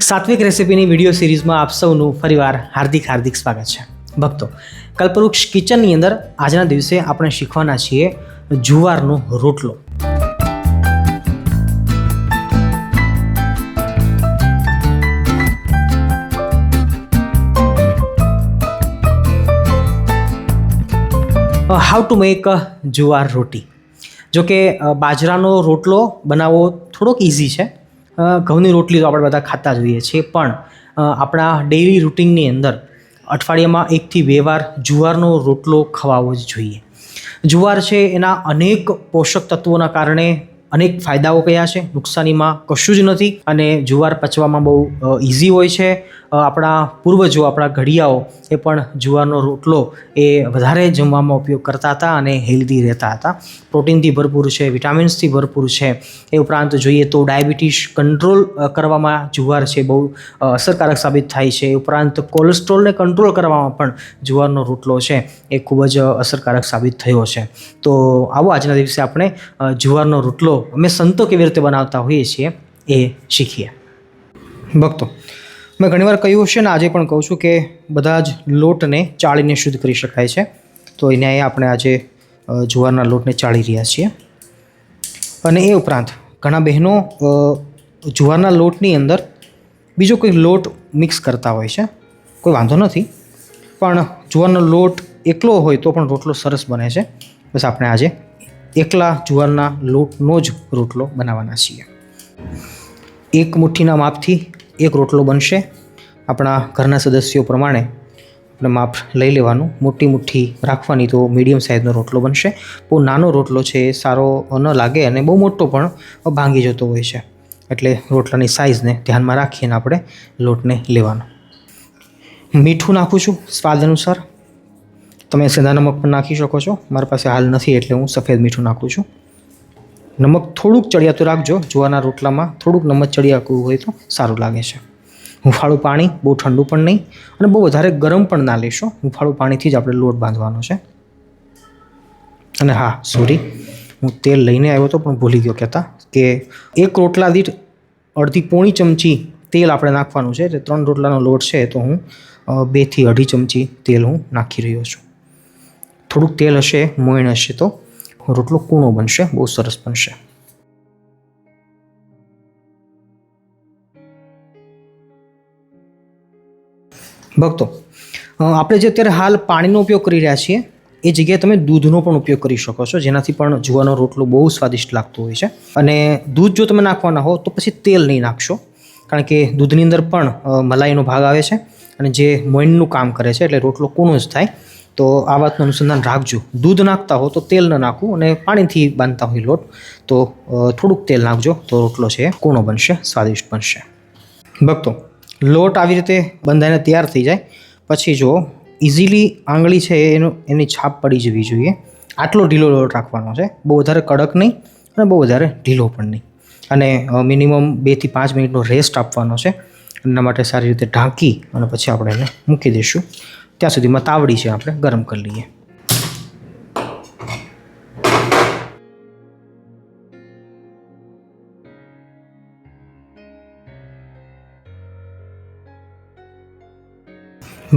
સાત્વિક રેસિપીની video સિરીઝમાં આપ સૌનું ફરીવાર હાર્દિક હાર્દિક સ્વાગત છે. ભક્તો, કલ્પવૃક્ષ કિચનની અંદર આજના દિવસે આપણે શીખવાના છીએ જુવારનો રોટલો. હાઉ ટુ મેક જુવાર રોટી. જો કે બાજરાનો રોટલો બનાવવો થોડોક ઇઝી છે. ઘઉંની રોટલી તો આપણે બધા ખાતા જ જોઈએ છીએ, પણ આપણા ડેઇલી રૂટિનની અંદર અઠવાડિયામાં એકથી બે વાર જુવારનો રોટલો ખવાવો જ જોઈએ. જુવાર છે એના અનેક પોષક તત્વોના કારણે અનેક ફાયદાઓ કયા છે, નુકસાનીમાં કશું જ નથી અને જુવાર પચવામાં બહુ ઇઝી હોય છે આપણા પૂર્વજો, આપણા ઘડિયાઓ એ પણ જુવારનો રોટલો એ વધારે જમવામાં ઉપયોગ કરતા હતા અને હેલ્ધી રહેતા હતા. પ્રોટીનથી ભરપૂર છે વિટામિન્સથી ભરપૂર છે. એ ઉપરાંત જોઈએ તો ડાયાબિટીસ કંટ્રોલ કરવામાં જુવાર છે, બહુ અસરકારક સાબિત થાય છે. એ ઉપરાંત કોલેસ્ટ્રોલને કંટ્રોલ કરવામાં પણ જુવારનો રોટલો છે, એ ખૂબ જ અસરકારક સાબિત થયો છે. તો આવો આજના દિવસે આપણે જુવારનો રોટલો અમે સંતો કેવી રીતે બનાવતા હોઈએ છીએ એ શીખીએ. ભક્તો મેં ઘણીવાર કહ્યું છે ને, આજે પણ કહું છું કે બધા જ લોટને ચાળીને શુદ્ધ કરી શકાય છે. તો એને આપણે આજે જુવારના લોટને ચાળી રહ્યા છીએ. અને એ ઉપરાંત ઘણા બહેનો જુવારના લોટની અંદર બીજો કોઈ લોટ મિક્સ કરતા હોય છે. કોઈ વાંધો નથી. પણ જુવારનો લોટ એકલો હોય તો પણ રોટલો સરસ બને છે. બસ આપણે આજે એકલા જુવારના લોટનો જ રોટલો બનાવવાના છીએ. એક મુઠ્ઠીના માપથી એક રોટલો બનશે. આપણા ઘરના સદસ્યો પ્રમાણે આપણે માપ લઈ લેવાનું. મોટી મુઠ્ઠી રાખવાની તો મીડિયમ સાઇઝનો રોટલો બનશે. બહુ નાનો રોટલો છે, એ સારો ન લાગે અને બહુ મોટો પણ ભાંગી જતો હોય છે. એટલે રોટલાની સાઇઝને ધ્યાનમાં રાખીને આપણે લોટને લેવાનો. મીઠું નાખું છું સ્વાદ અનુસાર. તમે સેંધા નમક પણ નાખી શકો છો. મારી પાસે હાલ નથી એટલે હું સફેદ મીઠું નાખું છું. નમક થોડુંક ચડિયાતું રાખજો. જુવારના રોટલામાં થોડુંક નમક ચડિયાતું હોય તો સારું લાગે છે. હુંફાળું પાણી, બહુ ઠંડુ પણ નહીં અને બહુ વધારે ગરમ પણ ના લેશો. હુંફાળું પાણીથી જ આપણે લોટ બાંધવાનો છે. અને હા સોરી હું તેલ લઈને આવ્યો હતો પણ ભૂલી ગયો કહેતા કે એક રોટલા દીઠ અડધી પોણી ચમચી તેલ આપણે નાખવાનું છે. એટલે ત્રણ રોટલાનો લોટ છે તો હું બેથી અઢી ચમચી તેલ હું નાખી રહ્યો છું. થોડુંક તેલ હશે મોઈણ હશે તો રોટલો કૂણો બનશે, બહુ સરસ બનશે. ભક્તો આપણે જે અત્યારે હાલ પાણીનો ઉપયોગ કરી રહ્યા છીએ, એ જગ્યાએ તમે દૂધનો પણ ઉપયોગ કરી શકો છો, જેનાથી પણ જુવાનો રોટલો બહુ સ્વાદિષ્ટ લાગતો હોય છે. અને દૂધ જો તમે નાખવાના હો, તો પછી તેલ નહીં નાખશો, કારણ કે દૂધની અંદર પણ મલાઈનો ભાગ આવે છે, અને જે મોઈનનું કામ કરે છે, એટલે રોટલો કૂણો જ થાય. તો આ વાતનું અનુસંધાન રાખજો. દૂધ નાખતા હો તો તેલ ન નાખવું અને પાણીથી બાંધતા હોય લોટ, તો થોડુંક તેલ નાખજો. તો રોટલો છે, કૂણો બનશે, સ્વાદિષ્ટ બનશે. ભક્તો, લોટ આવી રીતે બંધાઈને તૈયાર થઈ જાય. પછી જો ઇઝીલી આંગળી છે એનો, એની છાપ પડી જવી જોઈએ. આટલો ઢીલો લોટ રાખવાનો છે. બહુ વધારે કડક નહીં અને બહુ વધારે ઢીલો પણ નહીં. અને મિનિમમ બેથી પાંચ મિનિટનો રેસ્ટ આપવાનો છે. એના માટે સારી રીતે ઢાંકી અને પછી આપણે એને મૂકી દઈશું. ત્યાં સુધીમાં તાવડી છે આપણે, ગરમ કરી લઈએ.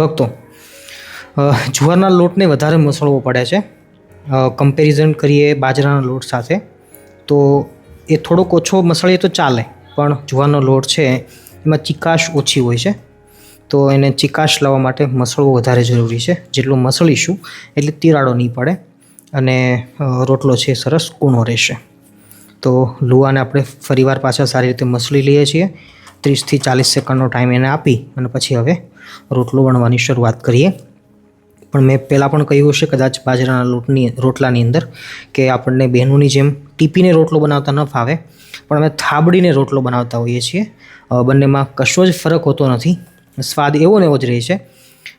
ભક્તો જુવારના લોટને વધારે મસળવો પડે છે. કમ્પેરિઝન કરીએ બાજરાના લોટ સાથે, તો એ થોડોક ઓછો મસળીએ તો ચાલે, પણ જુવારનો લોટ છે, એમાં ચિકાશ ઓછી હોય છે. તો એને ચિકાશ લાવવા માટે મસળવો વધારે જરૂરી છે. જેટલું મસળીશું એટલે તિરાડો નહીં પડે અને રોટલો છે સરસ કૂણો રહેશે. તો લુવાને આપણે ફરીવાર પાછા સારી રીતે મસળી લઈએ છીએ. ત્રીસથી ચાલીસ સેકન્ડનો ટાઈમ એને આપી અને પછી હવે રોટલો વણવાની શરૂઆત કરીએ. પણ મેં પહેલાં પણ કહ્યું હશે કદાચ બાજરાના લોટની, રોટલાની અંદર કે આપણને બહેનોની જેમ ટીપીને રોટલો બનાવતા ન ફાવે. પણ અમે થાબડીને રોટલો બનાવતા હોઈએ છીએ. બંનેમાં કશો જ ફરક હોતો નથી. સ્વાદ એવો ને એવો જ રહે છે.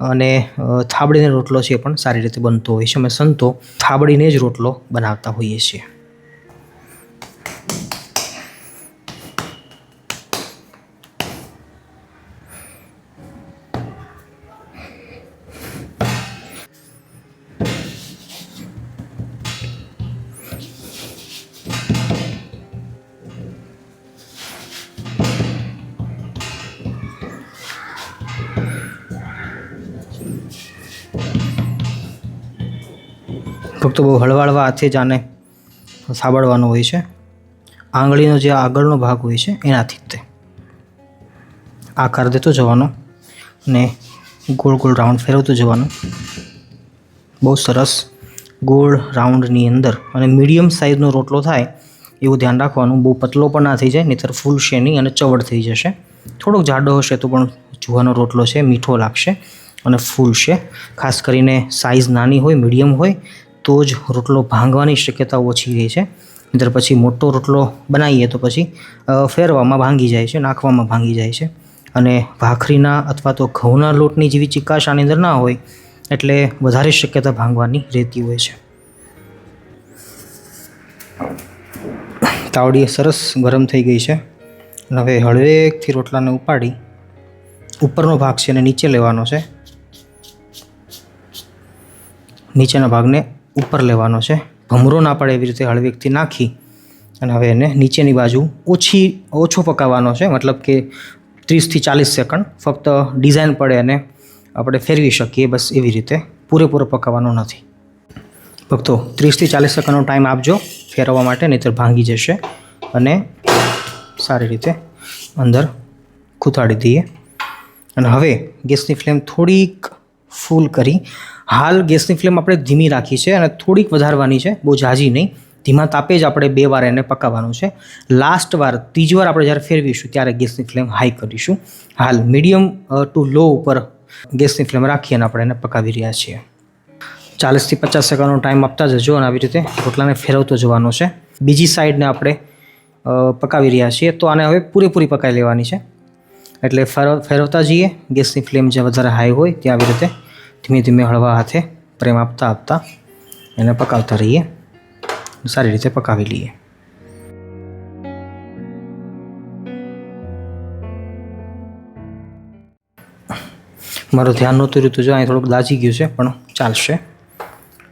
અને થાબડીનો રોટલો છે એ પણ સારી રીતે બનતો હોય છે. અમે સંતો થાબડીને જ રોટલો બનાવતા હોઈએ છીએ. ફક્ત બહુ હળવાળવા હળવા હાથે જ આને સાબડવાનો હોય છે. આંગળીનો જે આગળનો ભાગ હોય છે, એનાથી જ તે. આકાર દેતો જવાનો ને ગોળ ગોળ રાઉન્ડ ફેરવતો જવાનું. બહુ સરસ ગોળ રાઉન્ડની અંદર અને મીડિયમ સાઇઝનો રોટલો થાય એવું ધ્યાન રાખવાનું. બહુ પતલો પણ ના થઈ જાય, નહીંતર ફૂલશે નહીં અને ચવડ થઈ જશે. થોડોક જાડો હશે તો પણ જુવાનો રોટલો છે, મીઠો લાગશે અને ફૂલશે ખાસ કરીને સાઇઝ નાની હોય, મીડિયમ હોય તો જ રોટલો ભાંગવાની શક્યતા ઓછી રહે છે. નહીતર પછી મોટો રોટલો બનાવીએ તો પછી ફેરવામાં ભાંગી જાય છે, નાખવામાં ભાંગી જાય છે. અને ભાખરીના અથવા તો ઘઉંના લોટની જેવી ચિકાશ આની અંદર ના હોય, એટલે વધારે શક્યતા ભાંગવાની રહેતી હોય છે. તાવડી સરસ ગરમ થઈ ગઈ છે. અને હવે હળવેકથી રોટલાને ઉપાડી, ઉપરનો ભાગ છે એને નીચે લેવાનો છે. નીચેના ભાગને ઉપર લેવાનો છે. ભમરો ના પડે એવી રીતે હળવેકથી નાખી અને હવે એને નીચેની બાજુ ઓછી, ઓછો પકાવવાનો છે. મતલબ કે ત્રીસથી ચાલીસ સેકન્ડ. ફક્ત ડિઝાઇન પડે અને આપણે ફેરવી શકીએ. બસ એવી રીતે પૂરેપૂરો પકાવવાનો નથી. ભક્તો ત્રીસથી ચાલીસ સેકન્ડનો ટાઈમ આપજો. ફેરવવા માટે નહીંતર ભાંગી જશે અને સારી રીતે અંદર ખૂંટાડી દઈએ. અને હવે ગેસની ફ્લેમ થોડીક ફૂલ કરી હાલ ગેસની ફ્લેમ આપણે ધીમી રાખી છે અને થોડીક વધારવાની છે, બહુ ઝાઝી નહીં. ધીમા તાપે જ આપણે બે વાર એને પકાવવાનું છે. લાસ્ટ વાર, ત્રીજી વાર આપણે જ્યારે ફેરવીશું ત્યારે ગેસની ફ્લેમ હાઈ કરીશું. હાલ મીડિયમ ટુ લો ઉપર ગેસની ફ્લેમ રાખી અને આપણે એને પકાવી રહ્યા છીએ. ચાલીસથી પચાસ સેકન્ડનો ટાઈમ આપતા જજો અને આવી રીતે રોટલાને ફેરવતો જવાનો છે. બીજી સાઈડને આપણે પકાવી રહ્યા છીએ. તો આને હવે પૂરેપૂરી પકાવી લેવાની છે. એટલે ફેરવ ફેરવતા જઈએ. ગેસની ફ્લેમ જે વધારે હાઈ હોય, ત્યાં આવી રીતે ધીમે ધીમે હળવા હાથે પ્રેમ આપતા આપતા એને પકાવતા રહીએ. સારી રીતે પકાવી લઈએ. મારું ધ્યાન નહોતું રહ્યું જો અહીં થોડુંક દાજી ગયું છે, પણ ચાલશે.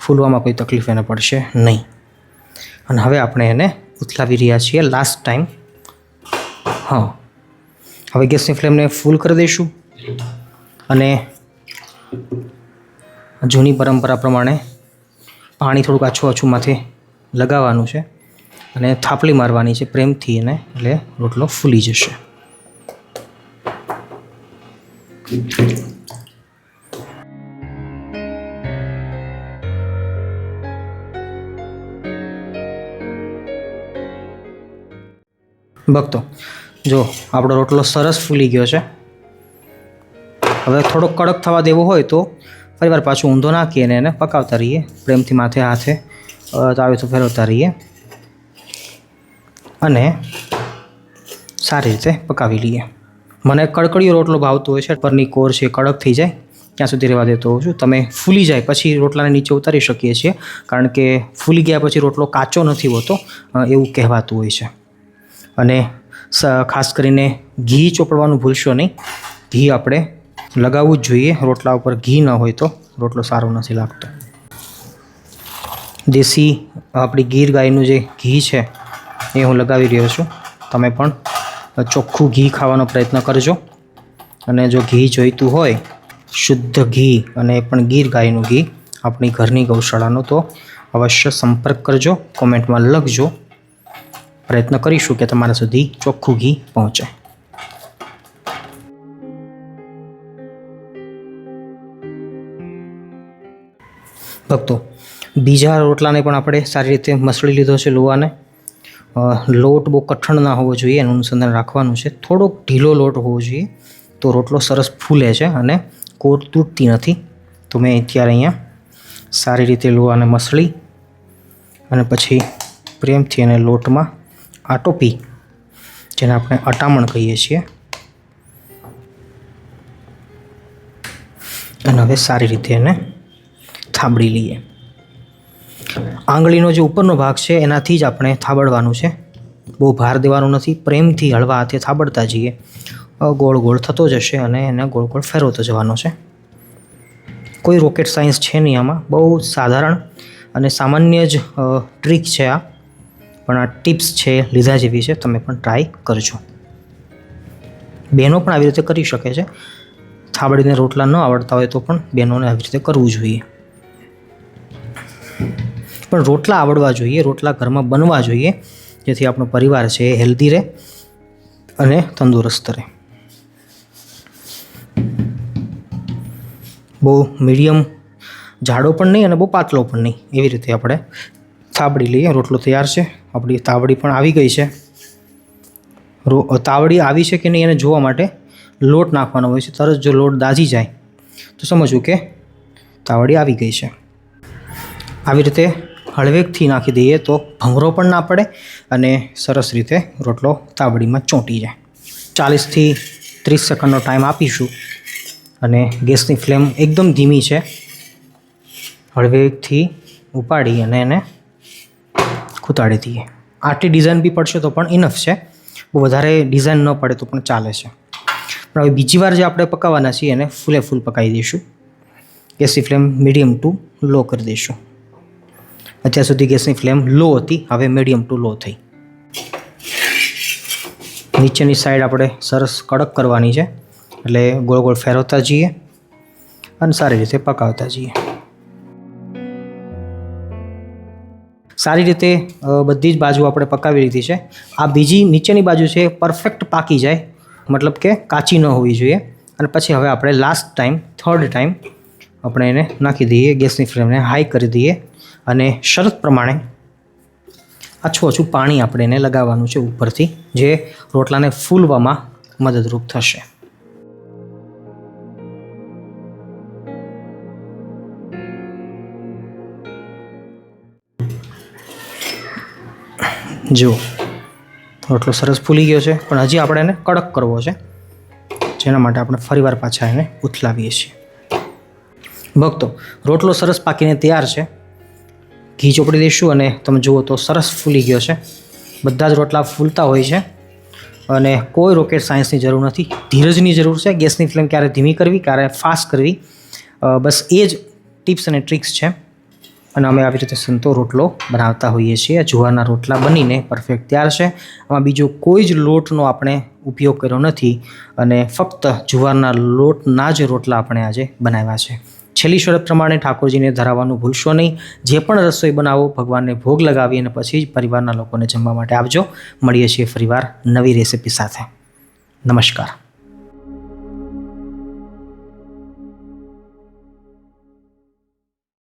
ફૂલવામાં કોઈ તકલીફ એને પડશે નહીં. અને હવે આપણે એને ઉથલાવી રહ્યા છીએ લાસ્ટ ટાઈમ હા. હવે ગેસની ફ્લેમને ફૂલ કરી દઈશું. અને જૂની પરંપરા પ્રમાણે પાણી થોડુંક આછું આછું માથે લગાવવાનું છે અને થાપલી મારવાની છે પ્રેમથી એને, એટલે રોટલો ફૂલી જશે. ભક્તો, જો આપણો રોટલો સરસ ફૂલી ગયો છે. હવે થોડોક કડક થવા દેવો હોય તો ફરીવાર પાછું ઊંધો નાખીએ અને એને પકાવતા રહીએ. પ્રેમથી માથે હાથે તાવે તો ફેરવતા રહીએ. અને સારી રીતે પકાવી લઈએ. મને કડકડીયો રોટલો ભાવતો હોય છે પરની કોર છે, કડક થઈ જાય, ત્યાં સુધી રહેવા દેતો હોઉં છું. તમે ફૂલી જાય, પછી રોટલાને નીચે ઉતારી શકીએ છીએ, કારણ કે ફૂલી ગયા પછી રોટલો કાચો નથી હોતો એવું કહેવાતું હોય છે. અને ખાસ કરીને ઘી ચોપડવાનું ભૂલશો નહીં. ઘી આપણે લગાવવું જ જોઈએ. રોટલા ઉપર ઘી ન હોય તો રોટલો સારો નથી લાગતો. દેશી આપણી ગીર ગાયનું જે ઘી છે એ હું લગાવી રહ્યો છું. તમે પણ ચોખ્ખું ઘી ખાવાનો પ્રયત્ન કરજો. અને જો ઘી જોઈતું હોય, શુદ્ધ ઘી અને પણ ગીર ગાયનું ઘી આપણી ઘરની ગૌશાળાનું, તો અવશ્ય સંપર્ક કરજો, કોમેન્ટમાં લખજો. પ્રયત્ન કરીશું કે તમારા સુધી ચોખ્ખું ઘી પહોંચે. ભક્તો, બીજા રોટલાને પણ આપણે સારી રીતે મસળી લીધો છે લોવાને. લોટ બહુ કઠણ ના હોવો જોઈએ, એનું અનુસંધાન રાખવાનું છે. થોડોક ઢીલો લોટ હોવો જોઈએ, તો રોટલો સરસ ફૂલે છે અને કોટ તૂટતી નથી. તો મેં અત્યારે અહીંયા સારી રીતે લોવાને મસળી અને પછી પ્રેમથી એને લોટમાં આટોપી, જેને આપણે અટામણ કહીએ છીએ. અને હવે સારી રીતે એને થાબડી લઈએ. આંગળીનો જે ઉપરનો ભાગ છે, એનાથી જ આપણે થાબડવાનું છે. બહુ ભાર દેવાનું નથી, પ્રેમથી હળવા હાથે થાબડતા જઈએ. ગોળ ગોળ થતો જશે અને એને ગોળ ગોળ ફેરવતો જવાનો છે. કોઈ રોકેટ સાયન્સ છે નહીં આમાં. બહુ સાધારણ અને સામાન્ય જ ટ્રીક છે આ. પણ આ ટિપ્સ છે, લીધા જેવી છે. તમે પણ ટ્રાય કરજો. બહેનો પણ આવી રીતે કરી શકે છે. થાબડીને રોટલા ન આવડતા હોય તો પણ બહેનોને આવી રીતે કરવું જોઈએ. પણ રોટલા આવડવા જોઈએ, રોટલા ઘરમાં બનવા જોઈએ, જેથી આપણો પરિવાર છે એ હેલ્ધી રહે અને તંદુરસ્ત રહે. બહુ મીડિયમ જાડો પણ નહીં અને બહુ પાતળો પણ નહીં, એવી રીતે આપણે થાબડી લઈએ. રોટલો તૈયાર છે, આપણી તાવડી પણ આવી ગઈ છે. રો, તાવડી આવી છે કે નહીં એને જોવા માટે લોટ નાખવાનો હોય છે. તરત જો લોટ દાઝી જાય, તો સમજવું કે તાવડી આવી ગઈ છે. આવી રીતે હળવેકથી નાખી દઈએ તો ભંગરો પણ ના પડે અને સરસ રીતે રોટલો તાવડીમાં ચોંટી જાય. ચાલીસથી ત્રીસ સેકન્ડનો ટાઈમ આપીશું અને ગેસની ફ્લેમ એકદમ ધીમી છે. હળવેકથી ઉપાડી અને એને ખૂતાડી દઈએ. આટલી ડિઝાઇન બી પડશે તો પણ ઇનફ છે. બહુ વધારે ડિઝાઇન ન પડે તો પણ ચાલે છે. પણ હવે બીજી વાર જે આપણે પકાવવાના છીએ એને ફૂલે ફૂલ પકાવી દઈશું. ગેસની ફ્લેમ મીડિયમ ટુ લો કરી દઈશું. અત્યાર સુધી ગેસની ફ્લેમ લો હતી, હવે મીડિયમ ટુ લો થઈ. નીચેની સાઈડ આપણે સરસ કડક કરવાની છે, એટલે ગોળ ગોળ ફેરવતા જઈએ અને સારી રીતે પકાવતા જઈએ. સારી રીતે બધી જ બાજુ આપણે પકાવી લીધી છે. આ બીજી નીચેની બાજુ છે, પરફેક્ટ પાકી જાય, મતલબ કે કાચી ન હોવી જોઈએ. અને પછી હવે આપણે લાસ્ટ ટાઈમ થર્ડ ટાઈમ આપણે એને નાખી દઈએ, ગેસની ફ્લેમને હાઈ કરી દઈએ. અને શરત પ્રમાણે આછું આછું પાણી આપણે એને લગાવવાનું છે ઉપરથી, જે રોટલાને ફૂલવામાં મદદરૂપ થશે. જુઓ, રોટલો સરસ ફૂલી ગયો છે, પણ હજી આપણે એને કડક કરવો છે. જેના માટે આપણે ફરીવાર પાછા એને ઉથલાવીએ છીએ. ભક્તો, રોટલો સરસ પાકીને તૈયાર છે. ઘી ચોપડી દઈશું અને તમે જુઓ તો સરસ ફૂલી ગયો છે. બધા જ રોટલા ફૂલતા હોય છે. અને કોઈ રોકેટ સાયન્સની જરૂર નથી. ધીરજની જરૂર છે. ગેસની ફ્લેમ ક્યારે ધીમી કરવી, ક્યારે ફાસ્ટ કરવી. બસ એ જ ટિપ્સ અને ટ્રિક્સ છે. અને અમે આવી રીતે સંતો રોટલો બનાવતા હોઈએ છીએ. જુવારના રોટલા બનીને પરફેક્ટ તૈયાર છે. આમાં બીજો કોઈ જ લોટનો આપણે ઉપયોગ કર્યો નથી. અને ફક્ત જુવારના લોટના જ રોટલા આપણે આજે બનાવ્યા છે. છેલ્લી શરત પ્રમાણે ઠાકોરજીને ધરાવવાનું ભૂલશો નહીં. જે પણ રસોઈ બનાવો, ભગવાનને ભોગ લગાવી અને પછી જ પરિવારના લોકોને જમવા માટે આપજો. મળીએ છીએ ફરીવાર નવી રેસિપી સાથે. નમસ્કાર.